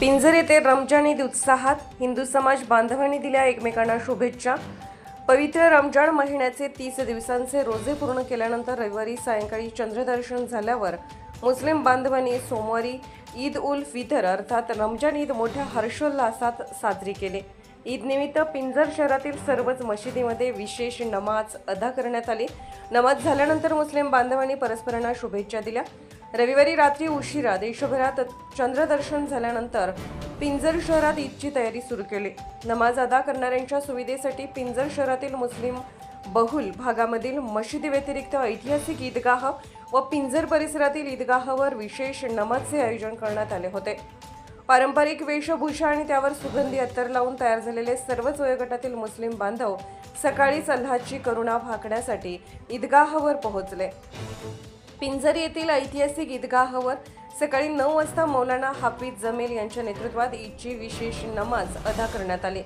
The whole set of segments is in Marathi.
पिंजर येथे रमजान ईद उत्साहात हिंदू समाज बांधवांनी दिल्या एकमेकांना शुभेच्छा. पवित्र रमजान महिन्याचे तीस दिवसांचे रोजे पूर्ण केल्यानंतर रविवारी सायंकाळी चंद्रदर्शन झाल्यावर मुस्लिम बांधवांनी सोमवारी ईद उल फितर अर्थात रमजान ईद मोठ्या हर्षोल्लासात साजरी केली. ईदनिमित्त पिंजर शहरातील सर्वच मशिदीमध्ये विशेष नमाज अदा करण्यात आली. नमाज झाल्यानंतर मुस्लिम बांधवांनी परस्परांना शुभेच्छा दिल्या. रविवारी रात्री उशिरा देशभरात चंद्रदर्शन झाल्यानंतर पिंजर शहरात ईदची तयारी सुरू केली. नमाज अदा करणाऱ्यांच्या सुविधेसाठी पिंजर शहरातील मुस्लिम बहुल भागामधील मशिदी व्यतिरिक्त ऐतिहासिक ईदगाह व पिंजर परिसरातील ईदगाहवर विशेष नमाजचे आयोजन करण्यात आले होते. पारंपरिक वेशभूषा आणि त्यावर सुगंधी अत्तर लावून तयार झालेले सर्वच वयोगटातील मुस्लिम बांधव सकाळीच अल्लाची करुणा भाकण्यासाठी ईदगाहवर पोहोचले. पिंजर येथील ऐतिहासिक ईदगाहवर सकाळी नऊ वाजता मौलाना हाफिज जमेल यांच्या नेतृत्वात ईदची विशेष नमाज अदा करण्यात आली.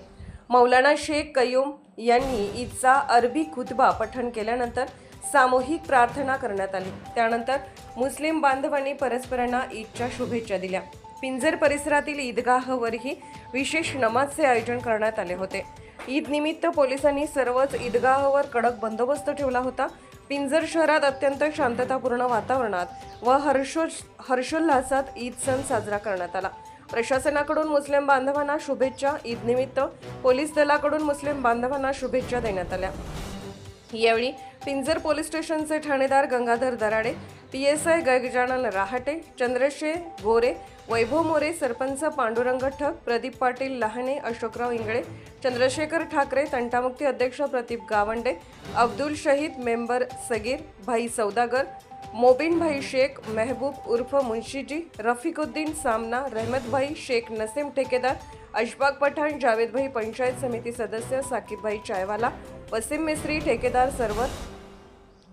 मौलाना शेख कयूम यांनी ईदचा अरबी खुतबा पठण केल्यानंतर सामूहिक प्रार्थना करण्यात आली. त्यानंतर मुस्लिम बांधवांनी परस्परांना ईदच्या शुभेच्छा दिल्या. पिंजर परिसरातील ईदगाहवरही विशेष नमाजचे आयोजन करण्यात आले होते. ईदनिमित्त पोलिसांनी सर्वच ईदगाहवर कडक बंदोबस्त ठेवला होता. पिंजर शहरात अत्यंत शांततापूर्ण वातावरणात व हर्षो हर्षोल्हासात ईद सण साजरा करण्यात आला. प्रशासनाकडून मुस्लिम बांधवांना शुभेच्छा. ईदनिमित्त पोलीस दलाकडून मुस्लिम बांधवांना शुभेच्छा देण्यात आल्या. यावेळी पिंजर पोलीस स्टेशनचे ठाणेदार Gangadhar Darade P S I Gajanan Rahate चंद्रशे Gore Vaibhav More sarpanch Pandurang Thak Pradeep Patil Lahane Ashokrao Ingale Chandrashekhar Thackeray तंटामुक्ती अध्यक्ष प्रदीप गावंडे अब्दुल शहीद मेंबर सगीर भाई सौदागर मोबिन भाई शेख मेहबूब उर्फ मुन्शीजी रफिकुद्दीन सामना रहमतभाई शेख नसीम ठेकेदार अशफाक पठाण जावेदभाई पंचायत समिती सदस्य साकिबभाई चायवाला वसीम मिस्त्री ठेकेदार सर्वत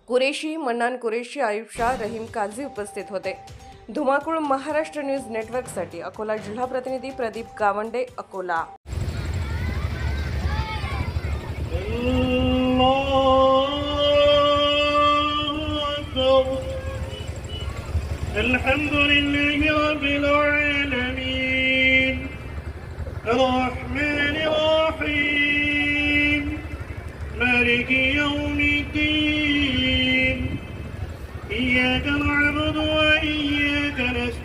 कुरेशी मन्नान कुरेशी आयुब शाह रहीम काझी उपस्थित होते. धुमाकूळ महाराष्ट्र न्यूज नेटवर्कसाठी अकोला जिल्हा प्रतिनिधी प्रदीप गावंडे अकोला الله أكبر الحمد لله رب العالمين الرحمن الرحيم مالك يوم الدين إياك نعبد وإياك نستعين